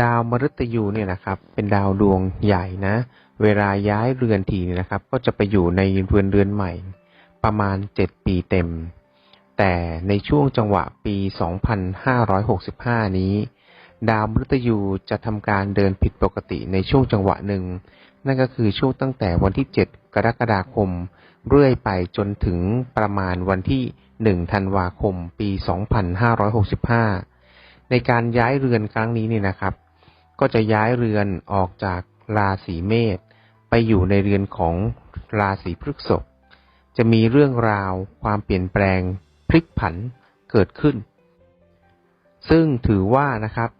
ดาวมฤตยูเนี่ยนะครับ เป็นดาวดวงใหญ่นะ เวลาย้ายเรือนทีเนี่ยนะครับ ก็จะไปอยู่ในเรือนเรือนใหม่ ประมาณ7ปีเต็ม แต่ในช่วงจังหวะปี2565นี้ ดาวมฤตยูจะทำการเดินผิดปกติในช่วงจังหวะหนึ่ง นั่นก็คือช่วงตั้งแต่วันที่7กรกฎาคม เรื่อยไปจนถึงประมาณวันที่1ธันวาคม ปี2565 ในการย้ายเรือนครั้งนี้เนี่ยนะครับ ก็จะย้ายเรือนออกจากราศีเมษไปอยู่ในเรือนของราศีพฤษภจะมีเรื่องราวความเปลี่ยนแปลงพลิกผันเกิดขึ้น ซึ่งถือว่านะครับ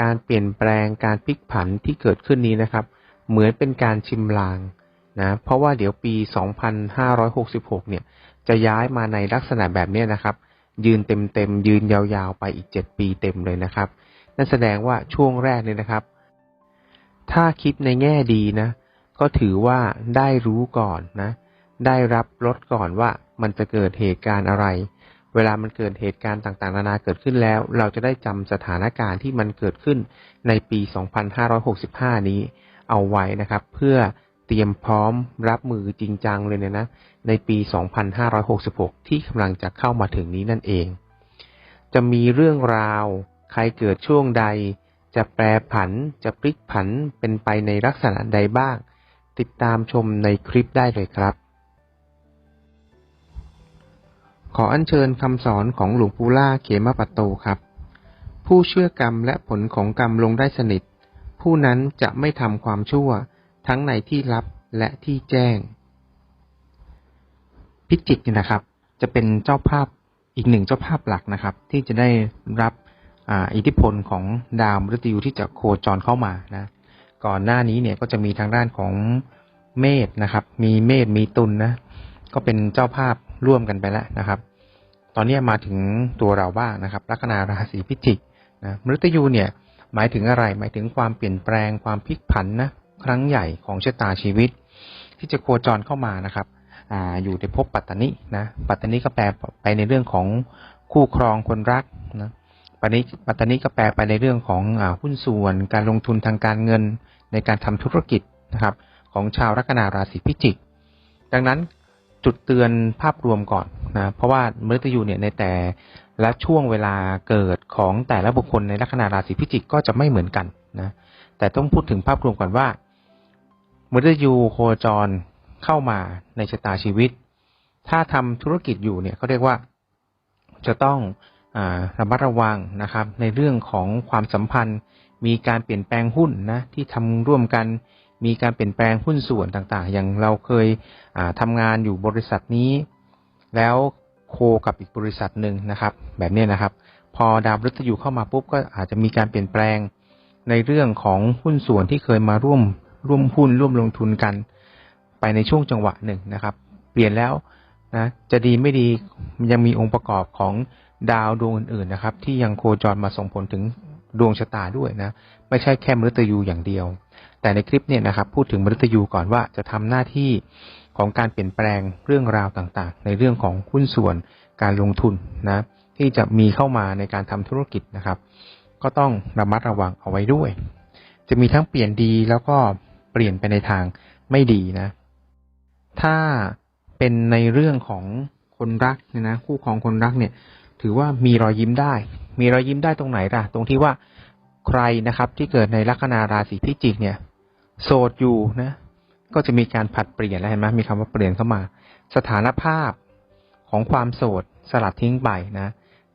การเปลี่ยนแปลงการพลิกผันที่เกิดขึ้นนี้นะครับ เหมือนเป็นการชิมลางนะเพราะว่าเดี๋ยวปี 2566 เนี่ย จะย้ายมาในลักษณะแบบนี้นะครับ ยืนเต็มๆยืนยาวๆไปอีก 7 ปีเต็มเลยนะครับ นั่นแสดงว่าช่วงแรกเนี่ยนะครับ ถ้าคิดในแง่ดีนะ ก็ถือว่าได้รู้ก่อนนะ ได้รับรสก่อนว่ามันจะเกิดเหตุการณ์อะไร เวลามันเกิดเหตุการณ์ต่างๆ นานาเกิดขึ้นแล้ว เราจะได้จำสถานการณ์ที่มันเกิดขึ้นในปี 2565 นี้เอาไว้นะครับ เพื่อ เตรียมพร้อมรับมือจริงจังเลยเนี่ยนะ ในปี 2566 ที่กำลังจะเข้ามาถึงนี้นั่นเอง จะมีเรื่องราว ใครเกิดช่วงใด จะแปรผัน จะพลิกผันเป็นไปในลักษณะใดบ้าง ติดตามชมในคลิปได้เลยครับ ขออัญเชิญคำสอนของหลวงปู่ล่าเขมปัตโตครับ ผู้เชื่อกรรมและผลของกรรมลงได้สนิท ผู้นั้นจะไม่ทำความชั่ว ทั้งในที่ลับและที่แจ้ง พิจิกนะครับ จะเป็นเจ้าภาพอีกหนึ่งเจ้าภาพหลักนะครับ ที่จะได้รับอ,อิทธิพลของดาวมฤตยูที่จะโคจรเข้ามานะ ก่อนหน้านี้เนี่ยก็จะมีทางด้านของเมษนะครับ มีเมษมีตุลนนะ ก็เป็นเจ้าภาพร่วมกันไปแล้วนะครับ ตอนนี้มาถึงตัวเราบ้างนะครับ ลัคนาราศีพิจิกนะมฤตยูเนี่ยหมายถึงอะไร หมายถึงความเปลี่ยนแปลงความพลิกผันนะ ครั้งใหญ่ของชะตาชีวิต ที่จะโคจรเข้ามานะครับอ่าอยู่ในภพปัตตานินะปัตตานิก็แปลไปในเรื่องของคู่ครองคนรักนะปัตตานิปัตตานิก็แปลไปในเรื่องของอ่าหุ้นส่วนการลงทุนทางการเงินในการทำธุรกิจนะครับ ของชาวลัคนาราศีพิจิก ดังนั้นจุดเตือนภาพรวมก่อนนะเพราะว่ามฤตยูเนี่ยในแต่ละช่วงเวลาเกิดของแต่ละบุคคลในลัคนาราศีพิจิกก็จะไม่เหมือนกันนะแต่ต้องพูดถึงภาพรวมก่อนว่า มฤตยูโคจรเข้ามาในชะตาชีวิต ถ้าทำธุรกิจอยู่เนี่ยเขาเรียกว่าจะต้องอระมัดระวังนะครับ ในเรื่องของความสัมพันธ์ มีการเปลี่ยนแปลงหุ้นนะที่ทำร่วมกันมีการเปลี่ยนแปลงหุ้นส่วนต่างๆ อย่างเราเคยทำงานอยู่บริษัทนี้ แล้วโคกับอีกบริษัทหนึ่งนะครับ แบบนี้นะครับ พอดาวฤหัสอยู่เข้ามาปุ๊บก็อาจจะมีการเปลี่ยนแปลงในเรื่องของหุ้นส่วนที่เคยมาร่วม ร่วมหุ้นร่วมลงทุนกัน ไปในช่วงจังหวะหนึ่งนะครับ เปลี่ยนแล้วนะจะดีไม่ดียังมีองค์ประกอบของดาวดวงอื่นๆนะครับ ที่ยังโคจรมาส่งผลถึงดวงชะตาด้วยนะ ไม่ใช่แค่มฤตยูอย่างเดียว แต่ในคลิปเนี่ยนะครับ พูดถึงมฤตยูก่อนว่าจะทำหน้าที่ของการเปลี่ยนแปลงเรื่องราวต่างๆ ในเรื่องของหุ้นส่วนการลงทุนนะที่จะมีเข้ามาในการทำธุรกิจนะครับ ก็ต้องระมัดระวังเอาไว้ด้วย จะมีทั้งเปลี่ยนดีแล้วก็เปลี่ยนไปในทางไม่ดีนะ ถ้าเป็นในเรื่องของคนรักเนี่ยนะคู่ของคนรักเนี่ย ถือว่ามีรอยยิ้มได้ มีรอยยิ้มได้ตรงไหนล่ะ ตรงที่ว่าใครนะครับที่เกิดในลัคนาราศีพิจิกเนี่ย โสดอยู่นะ ก็จะมีการผัดเปลี่ยนแล้วเห็นไหมมีคำว่าเปลี่ยนเข้ามา สถานภาพของความโสดสลัดทิ้งไปนะ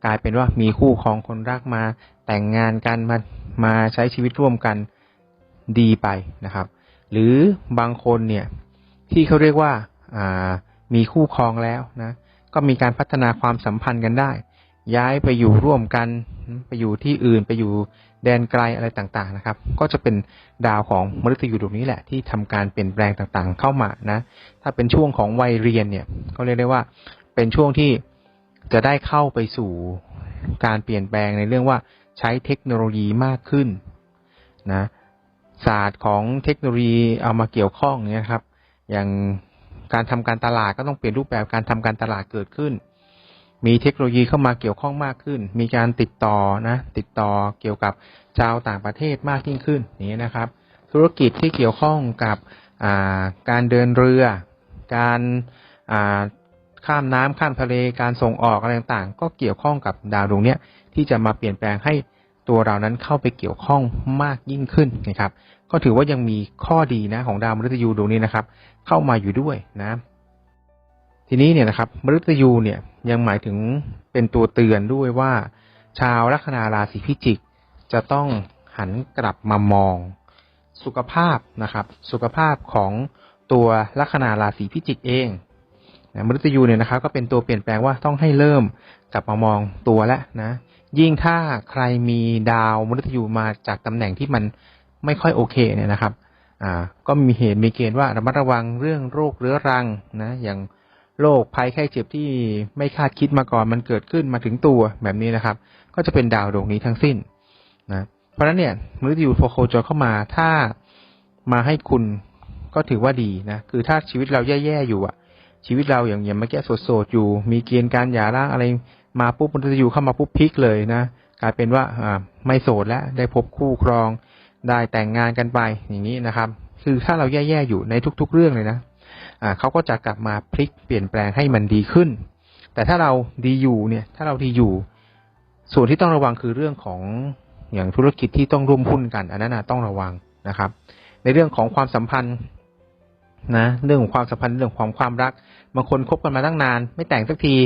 กลายเป็นว่ามีคู่ครองคนรักมาแต่งงานกันมามาใช้ชีวิตร่วมกันดีไปนะครับ หรือบางคนเนี่ยที่เขาเรียกว่าามีคู่ครองแล้วนะก็มีการพัฒนาความสัมพันธ์กันได้ ย้ายไปอยู่ร่วมกันไปอยู่ที่อื่นไปอยู่แดนไกลอะไรต่างๆนะครับ ก็จะเป็นดาวของมฤตยูดวงนี้แหละ ที่ทำการเปลี่ยนแปลงต่างๆ เข้ามานะ ถ้าเป็นช่วงของวัยเรียนเนี่ยก็เรียกได้ว่าเป็นช่วงที่จะได้เข้าไปสู่การเปลี่ยนแปลงในเรื่องว่าใช้เทคโนโลยีมากขึ้นนะ ศาสตร์ของเทคโนโลยีเอามาเกี่ยวข้องเนี่ยครับ อย่างการทำการตลาดก็ต้องเปลี่ยนรูปแบบการทำการตลาดเกิดขึ้น มีเทคโนโลยีเข้ามาเกี่ยวข้องมากขึ้น มีการติดต่อนะ ติดต่อเกี่ยวกับชาวต่างประเทศมากยิ่งขึ้นนี้นะครับ ธุรกิจที่เกี่ยวข้องกับาการเดินเรือ การาข้ามน้ำข้ามทะเลการส่งออกอะไรต่างๆ ก็เกี่ยวข้องกับดาวดวงนี้ที่จะมาเปลี่ยนแปลงให้ ตัวเรานั้นเข้าไปเกี่ยวข้องมากยิ่งขึ้นนะครับ ก็ถือว่ายังมีข้อดีนะของดาวมฤตยูดวงนี้นะครับ เข้ามาอยู่ด้วยนะ ทีนี้เนี่ยนะครับมฤตยูเนี่ยยังหมายถึงเป็นตัวเตือนด้วยว่า ชาวลัคนาราศีพิจิก จะต้องหันกลับมามอง สุขภาพนะครับ สุขภาพของตัวลัคนาราศีพิจิกเองนะมฤตยูเนี่ยนะครับ ก็เป็นตัวเปลี่ยนแปลงว่าต้องให้เริ่มกลับมามองตัวแล้วนะ ยิ่งถ้าใครมีดาวมฤตยูมาจากตำแหน่งที่มันไม่ค่อยโอเคเนี่ยนะครับ อ่า ก็มีเหตุมีเกณฑ์ว่าระมัดระวังเรื่องโรคเรื้อรังนะ อย่างโรคภัยไข้เจ็บที่ไม่คาดคิดมาก่อนมันเกิดขึ้นมาถึงตัวแบบนี้นะครับ ก็จะเป็นดาวดวงนี้ทั้งสิ้นนะ เพราะฉะนั้นเนี่ยมฤตยูโฟโคจรเข้ามาถ้ามาให้คุณก็ถือว่าดีนะ คือถ้าชีวิตเราแย่ๆอยู่อะชีวิตเราอย่างอย่างเมื่อกี้โสดๆอยู่ มีเกณฑ์การหย่าร้างอะไร มาปุ๊บมฤตยูเข้ามาปุ๊บพลิกเลยนะกลายเป็นว่าไม่โสดแล้วได้พบคู่ครอง ได้แต่งงานกันไปอย่างนี้นะครับ คือถ้าเราแย่ๆอยู่ในทุก ๆ เรื่องเลยนะเขาก็จะกลับมาพลิกเปลี่ยนแปลงให้มันดีขึ้น แต่ถ้าเราดีอยู่เนี่ยถ้าเราดีอยู่ ส่วนที่ต้องระวังคือเรื่องของอย่างธุรกิจที่ต้องร่วมหุ้นกัน อันนั้นนะต้องระวังนะครับ ในเรื่องของความสัมพันธ์นะเรื่องของความสัมพันธ์เรื่องของความรักบางคนคบกันมาตั้งนาน ไม่แต่งสักที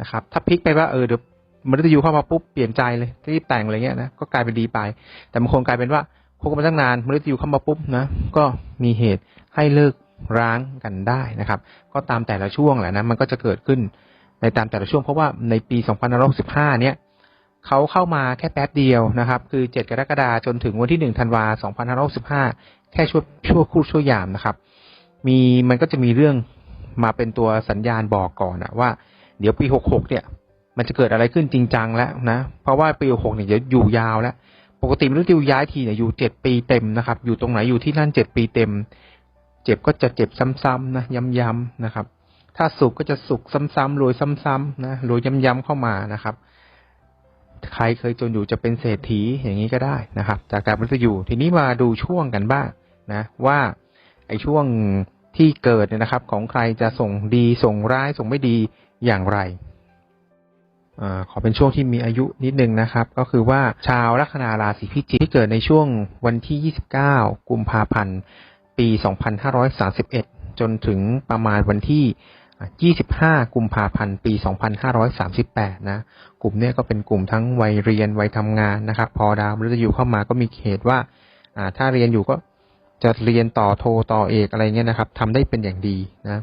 นะครับ ถ้าพลิกไปว่าเออเดี๋ยวมฤตยูเข้ามาปุ๊บเปลี่ยนใจเลยรีบแต่งอะไรเงี้ยนะก็กลายเป็นดีไป แต่บางคนกลายเป็นว่าคบกันมาตั้งนานมฤตยูเข้ามาปุ๊บนะก็มีเหตุให้เลิกร้างกันได้นะครับ ก็ตามแต่ละช่วงแหละนะมันก็จะเกิดขึ้นในตามแต่ละช่วงเพราะว่าในปี 2565 เนี่ยเขาเข้ามาแค่แป๊บเดียวนะครับ คือ 7 กรกฎาคมจนถึงวันที่ 1 ธันวาคม 2565 แค่ช่วชั่วคู่ชั่วยามนะครับ มีมันก็จะมีเรื่องมาเป็นตัวสัญญาณบอกก่อนนะว่า เดี๋ยวปี66เนี่ย มันจะเกิดอะไรขึ้นจริงจังแล้วนะ เพราะว่าปี66เนี่ยจะอยู่ยาวแล้ว ปกติมนุษย์ติวย้ายทีเนี่ยอยู่เจ็ดปีเต็มนะครับ อยู่ตรงไหนอยู่ที่นั่นเจ็ดปีเต็ม เจ็บก็จะเจ็บซ้ำๆนะย้ำๆนะครับ ถ้าสุขก็จะสุขซ้ำๆรวยซ้ำๆนะรวยย้ำๆเข้ามานะครับใครเคยจนอยู่จะเป็นเศรษฐีอย่างนี้ก็ได้นะครับ จากการมนุษย์อยู่ทีนี้มาดูช่วงกันบ้างนะ ว่าไอ้ช่วงที่เกิดเนี่ยนะครับ ของใครจะส่งดีส่งร้ายส่งไม่ดี อย่างไรอขอเป็นช่วงที่มีอายุนิดนึงนะครับ ก็คือว่าชาวลัคนาราศีพิจิกที่เกิดในช่วงวันที่ 29 กุมภาพันธ์ ปี 2531 จนถึงประมาณวันที่ 25 กุมภาพันธ์ ปี 2538 นะ กลุ่มเนี้ยก็เป็นกลุ่มทั้งวัยเรียน วัยทำงานนะครับ พอดาวมฤตยูเข้ามาก็มีเหตุว่า ถ้าเรียนอยู่ก็จะเรียนต่อโทต่อเอกอะไรเงี้ยนะครับทำได้เป็นอย่างดีนะ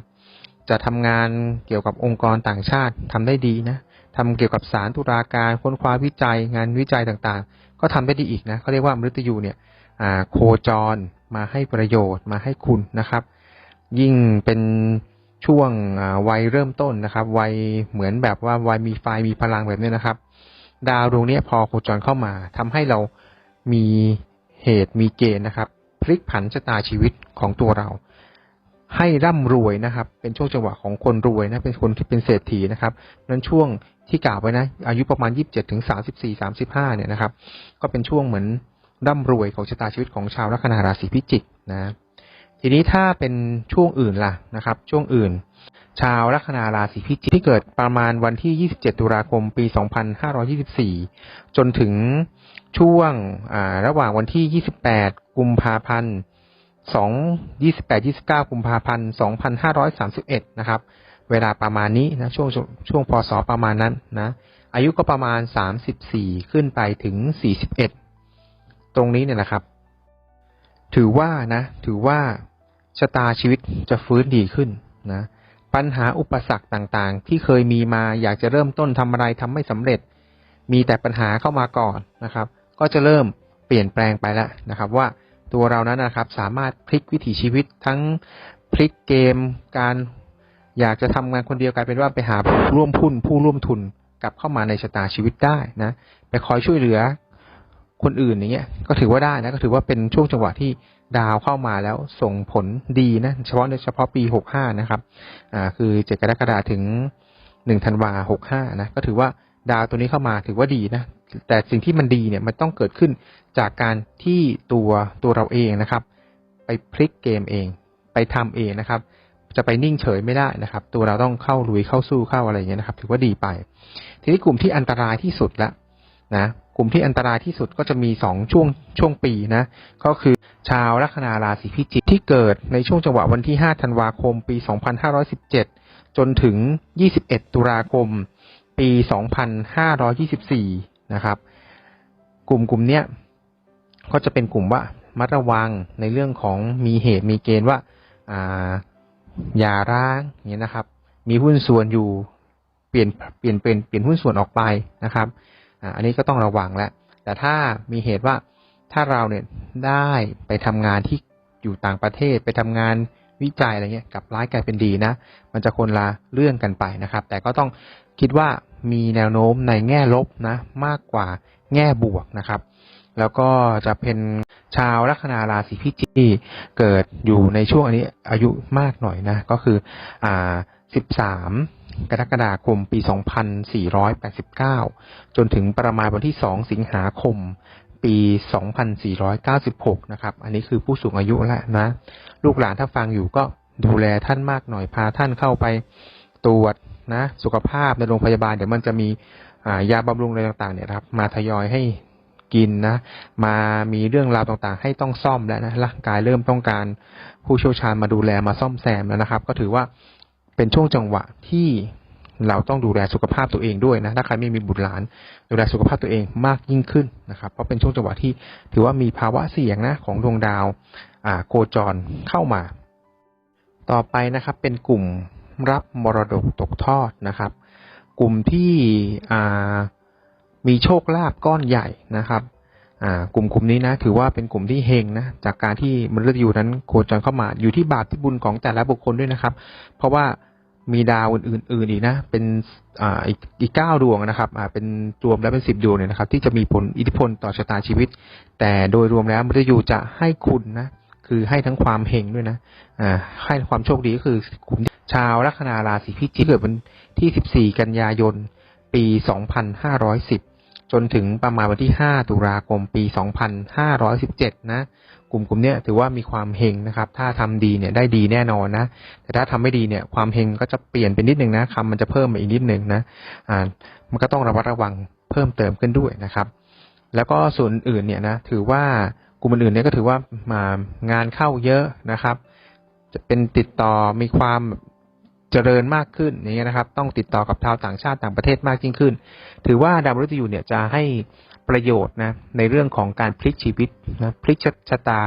จะทำงานเกี่ยวกับองค์กรต่างชาติทำได้ดีนะทำเกี่ยวกับสารตุลาการค้นคว้าวิจัยงานวิจัยต่างๆ ก็ทำได้ดีอีกนะเขาเรียกว่ามฤตยูเนี่ยโคจรมาให้ประโยชน์มาให้คุณนะครับ ยิ่งเป็นช่วงวัยเริ่มต้นนะครับ วัยเหมือนแบบว่าวัยมีไฟมีพลังแบบนี้นะครับ ดาวดวงนี้พอโคจรเข้ามาทำให้เรามีเหตุมีเกณฑ์นะครับ พลิกผันชะตาชีวิตของตัวเรา ให้ร่ำรวยนะครับ เป็นช่วงจังหวะของคนรวยนะ เป็นคนที่เป็นเศรษฐีนะครับนั้นช่วงที่กล่าวไว้นะ อายุประมาณยี่สิบเจ็ดถึงสามสิบสี่สามสิบห้าเนี่ยนะครับ ก็เป็นช่วงเหมือนร่ำรวยของชะตาชีวิตของชาวลัคนาราศีพิจิกนะ ทีนี้ถ้าเป็นช่วงอื่นล่ะนะครับ ช่วงอื่น ชาวลัคนาราศีพิจิกที่เกิดประมาณวันที่ 27 ตุลาคม ปี 2524 จนถึงช่วงระหว่างวันที่ 28 กุมภาพันธ์ 2 28 29กุมภาพันธ์2531 นะครับ เวลาประมาณนี้นะช่วงช่วงพศประมาณนั้นนะอายุก็ประมาณ 34 ขึ้นไปถึง 41 ตรงนี้เนี่ยนะครับ ถือว่านะ ถือว่าชะตาชีวิตจะฟื้นดีขึ้นนะปัญหาอุปสรรคต่างๆ ที่เคยมีมาอยากจะเริ่มต้นทำอะไรทำไม่สำเร็จ มีแต่ปัญหาเข้ามาก่อนนะครับ ก็จะเริ่มเปลี่ยนแปลงไปแล้วนะครับว่า ตัวเรานั้นนะครับ สามารถพลิกวิถีชีวิตทั้งพลิกเกมการอยากจะทำงานคนเดียวกลายเป็นว่าไปหาผู้ร่วมทุนผู้ร่วมทุนกลับเข้ามาในชะตาชีวิตได้นะไปคอยช่วยเหลือคนอื่นอย่างเงี้ย ก็ถือว่าได้นะก็ถือว่าเป็นช่วงจังหวะที่ดาวเข้ามาแล้วส่งผลดีนะเฉพาะเฉพาะปีหกห้านะครับ อ่า คือเจ็ดกรกฎาคมถึงหนึ่งธันวาหกห้านะก็ถือว่า ดาวตัวนี้เข้ามาถือว่าดีนะ แต่สิ่งที่มันดีเนี่ยมันต้องเกิดขึ้นจากการที่ตัวตัวเราเองนะครับ ไปพลิกเกมเอง ไปทำเองนะครับ จะไปนิ่งเฉยไม่ได้นะครับ ตัวเราต้องเข้าลุยเข้าสู้เข้าอะไรอย่างเงี้ยนะครับ ถือว่าดีไป ทีนี้กลุ่มที่อันตรายที่สุดละนะกลุ่มที่อันตรายที่สุดก็จะมีสองช่วงช่วงปีนะ ก็คือชาวลัคนาราศีพิจิกที่เกิดในช่วงจังหวะวันที่ 5 ธันวาคม ปี 2517 จนถึง 21 ตุลาคม ปี 2524 นะครับ กลุ่มกลุ่มเนี้ยก็จะเป็นกลุ่มว่ามัดระวังในเรื่องของมีเหตุมีเกณฑ์ว่าอ่าอย่าร้างเงี้ยนะครับ มีหุ้นส่วนอยู่เปลี่ยนเปลี่ยนเป็นเปลี่ยนหุ้นส่วนออกไปนะครับอ่าอันนี้ก็ต้องระวังแล้วแต่ถ้ามีเหตุว่าถ้าเราเนี่ยได้ไปทำงานที่อยู่ต่างประเทศไปทำงาน วิจัยอะไรเงี้ยกับร้ายกลายเป็นดีนะ มันจะคนละเรื่องกันไปนะครับ แต่ก็ต้องคิดว่ามีแนวโน้มในแง่ลบนะ มากกว่าแง่บวกนะครับ แล้วก็จะเป็นชาวลัคนาราศีพิจิกที่เกิดอยู่ในช่วงอันนี้อายุมากหน่อยนะ ก็คืออ่า13กรกฎาคมปี 2489 จนถึงประมาณวันที่ 2 สิงหาคม ปี 2496 นะครับ อันนี้คือผู้สูงอายุแล้วนะ ลูกหลานถ้าฟังอยู่ก็ดูแลท่านมากหน่อย พาท่านเข้าไปตรวจนะ สุขภาพในโรงพยาบาล เดี๋ยวมันจะมียาบำรุงอะไรต่างๆเนี่ยครับ มาทยอยให้กินนะ มามีเรื่องราวต่างๆ ให้ต้องซ่อมแล้วนะ ร่างกายเริ่มต้องการผู้เชี่ยวชาญมาดูแลมาซ่อมแซมแล้วนะครับ ก็ถือว่าเป็นช่วงจังหวะที่ เราต้องดูแลสุขภาพตัวเองด้วยนะถ้าใครไม่มีบุตรหลาน ดูแลสุขภาพตัวเองมากยิ่งขึ้นนะครับ เพราะเป็นช่วงจังหวะที่ถือว่ามีภาวะเสี่ยงนะของดวงดาวอ่าโคจรเข้ามา ต่อไปนะครับเป็นกลุ่มรับมรดกตกทอดนะครับ กลุ่มที่อ่ามีโชคลาภก้อนใหญ่นะครับกลุ่มกลุ่มนี้นะถือว่าเป็นกลุ่มที่เฮงนะจากการที่มฤตยูนั้นโคจรเข้ามาอยู่ที่บาปที่บุญของแต่ละบุคคลด้วยนะครับ เพราะว่า มีดาวอื่นๆอีกนะ เป็นอ่าอีกอีกเก้าดวงนะครับอ่าเป็นรวมแล้วเป็นสิบดวงเนี่ยนะครับ ที่จะมีผลอิทธิพลต่อชะตาชีวิต แต่โดยรวมแล้วมฤตยูจะให้คุณนะคือให้ทั้งความเฮงด้วยนะอ่าให้ความโชคดีก็คือคุมชาวลัคนาราศีพิจิกเกิดวันที่ 14 กันยายน ปี 2510 จนถึงประมาณวันที่ 5 ตุลาคมปี 2517 นะ กลุ่มกลุ่มเนี้ยถือว่ามีความเฮงนะครับ ถ้าทำดีเนี่ยได้ดีแน่นอนนะ แต่ถ้าทำไม่ดีเนี่ยความเฮงก็จะเปลี่ยนไปนิดนึงนะคำมันจะเพิ่มมาอีกนิดนึงนะอ่ามันก็ต้องระมัดระวังเพิ่มเติมขึ้นด้วยนะครับ แล้วก็ส่วนอื่นเนี่ยนะถือว่ากลุ่มอื่นเนี่ยก็ถือว่ามางานเข้าเยอะนะครับ จะเป็นติดต่อมีความ เจริญมากขึ้นอย่างเงี้ยนะครับ ต้องติดต่อกับชาวต่างชาติต่างประเทศมากยิ่งขึ้น ถือว่าดาวมฤตยูเนี่ยจะให้ประโยชน์นะในเรื่องของการพลิกชีวิตนะพลิกชะตา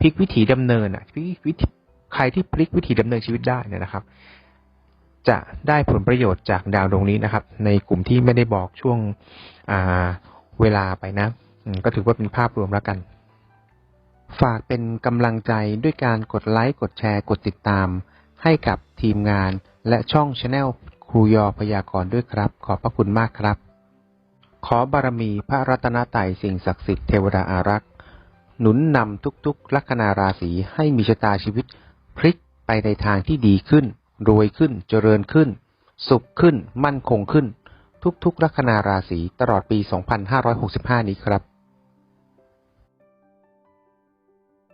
พลิกวิถีดำเนินอะพลิกวิถีใครที่พลิกวิถีดำเนินชีวิตได้เนี่ยนะครับ จะได้ผลประโยชน์จากดาวดวงนี้นะครับ ในกลุ่มที่ไม่ได้บอกช่วงอ่าเวลาไปนะก็ถือว่าเป็นภาพรวมแล้วกัน ฝากเป็นกำลังใจด้วยการกดไลค์กดแชร์กดติดตามให้กับ ทีมงาน และช่องช anel ครูยอพยากรณ์ด้วยครับ ขอบพระคุณมากครับ ขอบารมีพระรัตนตรัยสิ่งศักดิ์สิทธิ์เทวดาอารักษ์ หนุนนำทุกๆ ลัคนาราศีให้มีชะตาชีวิต พลิกไปในทางที่ดีขึ้น รวยขึ้น เจริญขึ้น สุขขึ้น มั่นคงขึ้น ทุกๆ ลัคนาราศีตลอดปี 2565 นี้ครับ